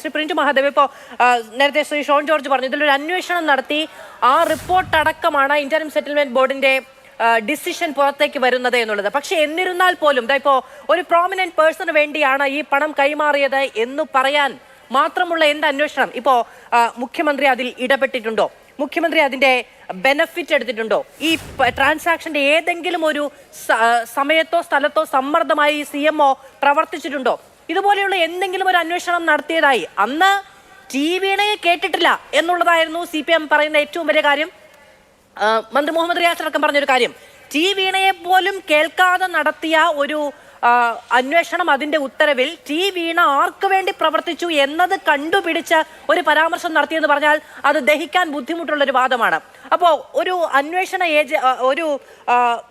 Shri print Mahadev ഇപ്പോൾ നേരത്തെ ശ്രീ ഷോൺ ജോർജ് പറഞ്ഞു ഇതിലൊരു അന്വേഷണം നടത്തി. ആ റിപ്പോർട്ട് അടക്കമാണ് ഇന്റർം സെറ്റിൽമെന്റ് ബോർഡിന്റെ ഡിസിഷൻ പുറത്തേക്ക് വരുന്നത് എന്നുള്ളത്. പക്ഷെ എന്നിരുന്നാൽ പോലും ഇപ്പോ ഒരു പ്രോമിനന്റ് പേഴ്സണ് വേണ്ടിയാണ് ഈ പണം കൈമാറിയത് എന്ന് പറയാൻ മാത്രമുള്ള എന്ത് അന്വേഷണം? ഇപ്പോ മുഖ്യമന്ത്രി അതിൽ ഇടപെട്ടിട്ടുണ്ടോ? മുഖ്യമന്ത്രി അതിന്റെ ബെനഫിറ്റ് എടുത്തിട്ടുണ്ടോ? ഈ ട്രാൻസാക്ഷന്റെ ഏതെങ്കിലും ഒരു സമയത്തോ സ്ഥലത്തോ സമ്മർദ്ദമായി സി എം പ്രവർത്തിച്ചിട്ടുണ്ടോ? ഇതുപോലെയുള്ള എന്തെങ്കിലും ഒരു അന്വേഷണം നടത്തിയതായി. അന്ന് ടി വീണയെ കേട്ടിട്ടില്ല എന്നുള്ളതായിരുന്നു സി പി എം പറയുന്ന ഏറ്റവും വലിയ കാര്യം. മന്ത്രി മുഹമ്മദ് റിയാസ് അടക്കം പറഞ്ഞൊരു കാര്യം. ടി വീണയെ പോലും കേൾക്കാതെ നടത്തിയ ഒരു അന്വേഷണം അതിന്റെ ഉത്തരവിൽ ടി വീണ ആർക്ക് വേണ്ടി പ്രവർത്തിച്ചു എന്നത് കണ്ടുപിടിച്ച് ഒരു പരാമർശം നടത്തിയെന്ന് പറഞ്ഞാൽ അത് ദഹിക്കാൻ ബുദ്ധിമുട്ടുള്ള ഒരു വാദമാണ്. അപ്പോൾ ഒരു അന്വേഷണ ഏജ ഒരു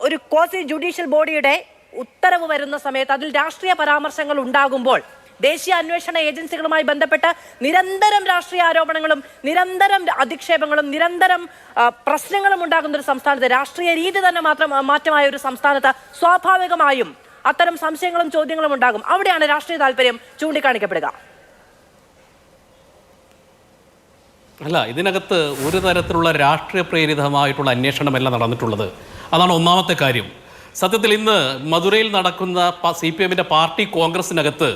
ഒരു ക്വാസി ജുഡീഷ്യൽ ബോഡിയുടെ ഉത്തരവ് വരുന്ന സമയത്ത് അതിൽ രാഷ്ട്രീയ പരാമർശങ്ങൾ ഉണ്ടാകുമ്പോൾ ദേശീയ അന്വേഷണ ഏജൻസികളുമായി ബന്ധപ്പെട്ട് നിരന്തരം രാഷ്ട്രീയ ആരോപണങ്ങളും നിരന്തരം അധിക്ഷേപങ്ങളും നിരന്തരം പ്രശ്നങ്ങളും ഉണ്ടാകുന്ന ഒരു സംസ്ഥാനത്ത് രാഷ്ട്രീയ രീതി തന്നെ മാത്രം മാറ്റമായ ഒരു സംസ്ഥാനത്ത് സ്വാഭാവികമായും അത്തരം സംശയങ്ങളും ചോദ്യങ്ങളും ഉണ്ടാകും. അവിടെയാണ് രാഷ്ട്രീയ താല്പര്യം ചൂണ്ടിക്കാണിക്കപ്പെടുക. അല്ല ഇതിനകത്ത് ഒരു തരത്തിലുള്ള രാഷ്ട്രീയ പ്രേരിതമായിട്ടുള്ള അന്വേഷണമല്ല നടന്നിട്ടുള്ളത്. അതാണ് ഒന്നാമത്തെ കാര്യം. സത്യത്തിൽ ഇന്ന് മധുരയിൽ നടക്കുന്ന സി പി എമ്മിന്റെ പാർട്ടി കോൺഗ്രസിനകത്ത്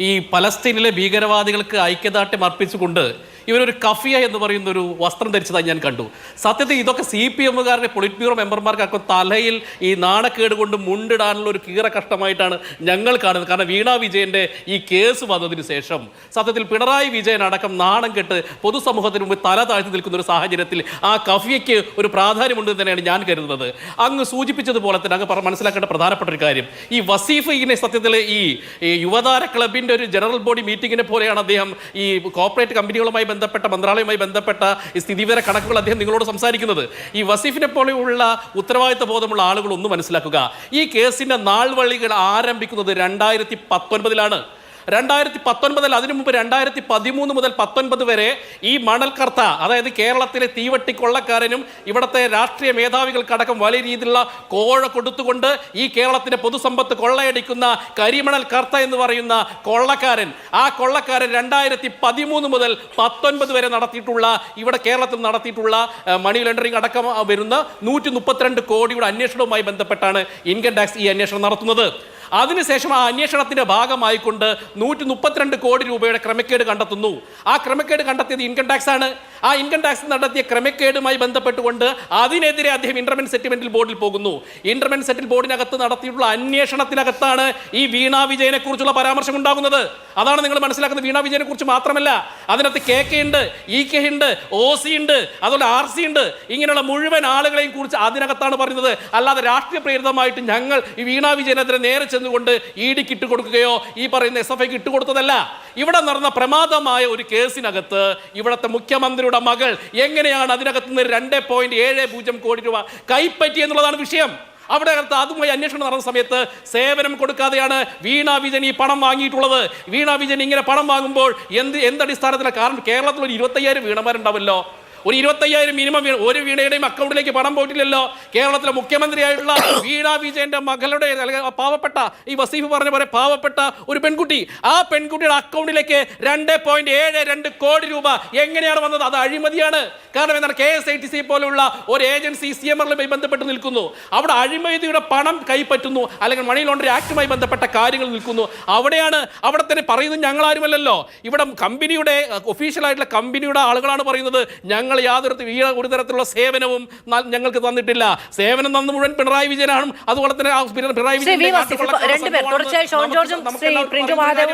ഈ പലസ്തീനിലെ ഭീകരവാദികൾക്ക് ഐക്യദാർഢ്യം അർപ്പിച്ചുകൊണ്ട് ഇവരൊരു കഫിയ എന്ന് പറയുന്ന ഒരു വസ്ത്രം ധരിച്ചതായി ഞാൻ കണ്ടു. സത്യത്തിൽ ഇതൊക്കെ സി പി എമ്മുകാരുടെ പൊളിറ്റ് ബ്യൂറോ മെമ്പർമാർക്കൊക്കെ തലയിൽ ഈ നാണക്കേട് കൊണ്ട് മുണ്ടിടാനുള്ള ഒരു കീറ കഷ്ടമായിട്ടാണ് ഞങ്ങൾ കാണുന്നത്. കാരണം വീണാ വിജയന്റെ ഈ കേസ് വന്നതിന് ശേഷം സത്യത്തിൽ പിണറായി വിജയൻ അടക്കം നാണം കെട്ട് പൊതുസമൂഹത്തിന് മുമ്പ് തല താഴ്ത്തി നിൽക്കുന്ന ഒരു സാഹചര്യത്തിൽ ആ കഫിയയ്ക്ക് ഒരു പ്രാധാന്യമുണ്ട് തന്നെയാണ് ഞാൻ കരുതുന്നത്. അങ്ങ് സൂചിപ്പിച്ചതുപോലെ തന്നെ അങ്ങ് മനസ്സിലാക്കേണ്ട പ്രധാനപ്പെട്ട ഒരു കാര്യം. ഈ വസീഫ് ഇങ്ങനെ സത്യത്തിൽ ഈ യുവതാര ക്ലബിന്റെ ഒരു ജനറൽ ബോഡി മീറ്റിങ്ങിനെ പോലെയാണ് അദ്ദേഹം ഈ കോർപ്പറേറ്റ് കമ്പനികളുമായി മന്ത്രാലയവുമായി ബന്ധപ്പെട്ട സ്ഥിതിവിവര കണക്കുകൾ അദ്ദേഹം നിങ്ങളോട് സംസാരിക്കുന്നത്. ഈ വസീഫിനെ പോലെയുള്ള ഉത്തരവാദിത്ത ബോധമുള്ള ആളുകൾ ഒന്ന് മനസ്സിലാക്കുക. ഈ കേസിന്റെ നാൾവഴികൾ ആരംഭിക്കുന്നത് രണ്ടായിരത്തി പത്തൊൻപതിലാണ്. രണ്ടായിരത്തി പത്തൊൻപതിൽ അതിനു മുമ്പ് രണ്ടായിരത്തി പതിമൂന്ന് മുതൽ പത്തൊൻപത് വരെ ഈ മണൽക്കർത്ത അതായത് കേരളത്തിലെ തീവട്ടി കൊള്ളക്കാരനും ഇവിടുത്തെ രാഷ്ട്രീയ മേധാവികൾക്കടക്കം വലിയ രീതിയിലുള്ള കോഴ കൊടുത്തുകൊണ്ട് ഈ കേരളത്തിന്റെ പൊതുസമ്പത്ത് കൊള്ളയടിക്കുന്ന കരിമണൽ കർത്ത എന്ന് പറയുന്ന കൊള്ളക്കാരൻ. ആ കൊള്ളക്കാരൻ രണ്ടായിരത്തി പതിമൂന്ന് മുതൽ പത്തൊൻപത് വരെ നടത്തിയിട്ടുള്ള ഇവിടെ കേരളത്തിൽ നടത്തിയിട്ടുള്ള മണി ലോണ്ടറിംഗ് അടക്കം വരുന്ന നൂറ്റി മുപ്പത്തിരണ്ട് കോടിയുടെ അന്വേഷണവുമായി ബന്ധപ്പെട്ടാണ് ഇൻകം ടാക്സ് ഈ അന്വേഷണം നടത്തുന്നത്. അതിനുശേഷം ആ അന്വേഷണത്തിന്റെ ഭാഗമായിക്കൊണ്ട് നൂറ്റി മുപ്പത്തിരണ്ട് കോടി രൂപയുടെ ക്രമക്കേട് കണ്ടെത്തുന്നു. ആ ക്രമക്കേട് കണ്ടെത്തിയത് ഇൻകം ടാക്സ് ആണ്. ആ ഇൻകം ടാക്സ് നടത്തിയ ക്രമക്കേടുമായി ബന്ധപ്പെട്ടുകൊണ്ട് അതിനെതിരെ അദ്ദേഹം ഇന്റർമെന്റ് സെറ്റിൽമെന്റിൽ ബോർഡിൽ പോകുന്നു. ഇന്റർമെന്റ് സെറ്റിൽ ബോർഡിനകത്ത് നടത്തിയിട്ടുള്ള അന്വേഷണത്തിനകത്താണ് ഈ വീണ വിജയനെ കുറിച്ചുള്ള പരാമർശം ഉണ്ടാകുന്നത്. അതാണ് നിങ്ങൾ മനസ്സിലാക്കുന്നത്. വീണ വിജയനെ കുറിച്ച് മാത്രമല്ല അതിനകത്ത് കെ കെ ഉണ്ട് ഇ കെ ഉണ്ട് ഒ സി ഉണ്ട് അതുപോലെ ആർ സി ഉണ്ട്. ഇങ്ങനെയുള്ള മുഴുവൻ ആളുകളെയും കുറിച്ച് അതിനകത്താണ് പറയുന്നത് അല്ലാതെ രാഷ്ട്രീയ പ്രേരിതമായിട്ട് ഞങ്ങൾ ഈ വീണ വിജയനെതിരെ നേരെ ചെന്നുകൊണ്ട് ഇ ഡിക്ക് ഇട്ട് കൊടുക്കുകയോ ഈ പറയുന്ന എസ് എഫ് ഐക്ക് ഇട്ട് കൊടുത്തതല്ല. ഇവിടെ നടന്ന പ്രമാദമായ ഒരു കേസിനകത്ത് ഇവിടുത്തെ മുഖ്യമന്ത്രിയുടെ മകൾ എങ്ങനെയാണ് അതിനകത്ത് നിന്ന് രണ്ട് പോയിന്റ് ഏഴ് പൂജ്യം കോടി രൂപ കൈപ്പറ്റി എന്നുള്ളതാണ് വിഷയം. അവിടെ അകത്ത് അതുമായി അന്വേഷണം നടന്ന സമയത്ത് സേവനം കൊടുക്കാതെയാണ് വീണ വിജയൻ ഈ പണം വാങ്ങിയിട്ടുള്ളത്. വീണ വിജയൻ ഇങ്ങനെ പണം വാങ്ങുമ്പോൾ എന്ത് എന്തടിസ്ഥാനത്തിലാണ്? കാരണം കേരളത്തിൽ ഒരു ഇരുപത്തയ്യായിരം വീണമാരുണ്ടാവല്ലോ ഒരു ഇരുപത്തയ്യായിരം മിനിമം ഒരു വീണയുടെയും അക്കൗണ്ടിലേക്ക് പണം പോയിട്ടില്ലല്ലോ. കേരളത്തിലെ മുഖ്യമന്ത്രിയായുള്ള വീണ വിജയന്റെ മകളുടെ പാവപ്പെട്ട ഈ വസീഫ് പറഞ്ഞ പോലെ പാവപ്പെട്ട ഒരു പെൺകുട്ടി. ആ പെൺകുട്ടിയുടെ അക്കൗണ്ടിലേക്ക് രണ്ട് പോയിന്റ് ഏഴ് രണ്ട് കോടി രൂപ എങ്ങനെയാണ് വന്നത്? അത് അഴിമതിയാണ്. കാരണം എന്താണ്? K S I T C പോലുള്ള ഒരു ഏജൻസി സി എം ആറുമായി ബന്ധപ്പെട്ട് നിൽക്കുന്നു. അവിടെ അഴിമതിയുടെ പണം കൈപ്പറ്റുന്നു. അല്ലെങ്കിൽ മണി ലോണ്ടറി ആക്ടുമായി ബന്ധപ്പെട്ട കാര്യങ്ങൾ നിൽക്കുന്നു. അവിടെയാണ് അവിടെ തന്നെ പറയുന്നത് ഞങ്ങളാരുമല്ലല്ലോ. ഇവിടെ കമ്പനിയുടെ ഒഫീഷ്യൽ ആയിട്ടുള്ള കമ്പനിയുടെ ആളുകളാണ് പറയുന്നത്. ഞങ്ങൾ യാതൊരു വീ- ഒരു തരത്തിലുള്ള സേവനവും ഞങ്ങൾക്ക് തന്നിട്ടില്ല. സേവനം തന്ന മുഴുവൻ പിണറായി വിജയനാണ്. അതുപോലെ തന്നെ പിണറായി ശ്രീ